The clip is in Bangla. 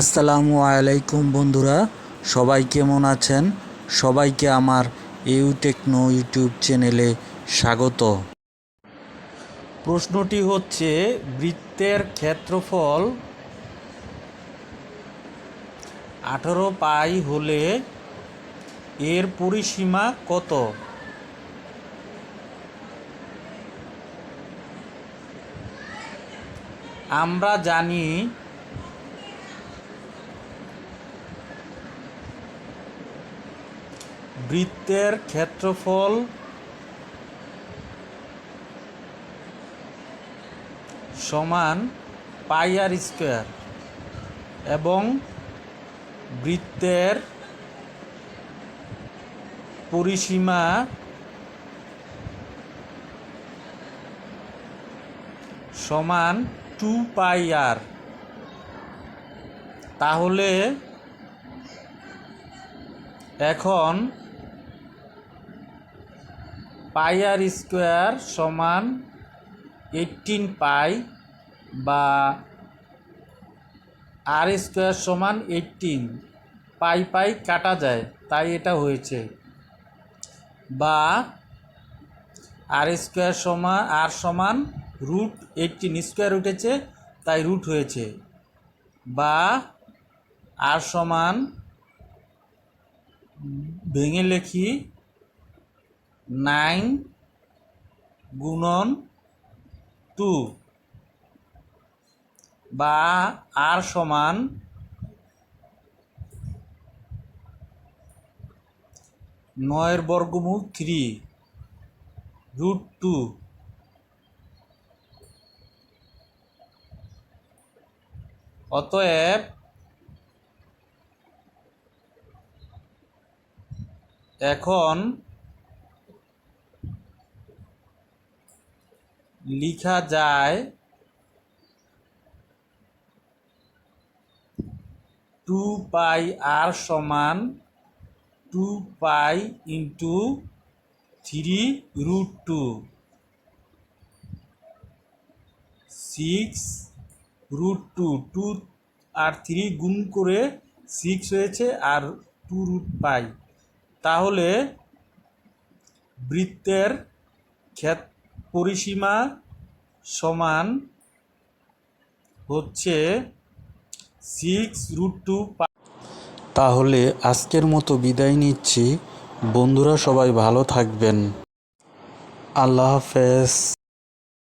আসসালামু আলাইকুম বন্ধুরা, সবাই কেমন আছেন? সবাইকে আমার ইউ টেকনো ইউটিউব চ্যানেলে স্বাগত। প্রশ্নটি হচ্ছে, বৃত্তের ক্ষেত্রফল আঠারো পাই হলে এর পরিসীমা কত? আমরা জানি বৃত্তের ক্ষেত্রফল সমান পাই আর স্কোয়ার এবং বৃত্তের পরিসীমা সমান টু পাই আর। তাহলে এখন পাই আর স্কোয়ার সমান এইটিন পাই বা আর স্কোয়ার সমান এইটিন পাই পাই কাটা যায়, তাই এটা হয়েছে। বা আর স্কোয়ার সমান, আর সমান রুট এইটিন স্কোয়ার উঠেছে তাই রুট হয়েছে। বা আর সমান ভেঙে লেখি নাইন গুণন টু বা আর সমান নয়ের বর্গমূল থ্রি রুট টু। অতএব এখন লিখা যায় টু পাই আর সমান two pi into three root two. Six root two two আর থ্রি গুণ করে সিক্স হয়েছে আর টু রুট পাই। তাহলে বৃত্তের ক্ষেত পরিসীমা সমান হচ্ছে সিক্স রুট টু তাহলে আজকের মতো বিদায় নিচ্ছি। বন্ধুরা সবাই ভালো থাকবেন। আল্লাহ হাফেজ।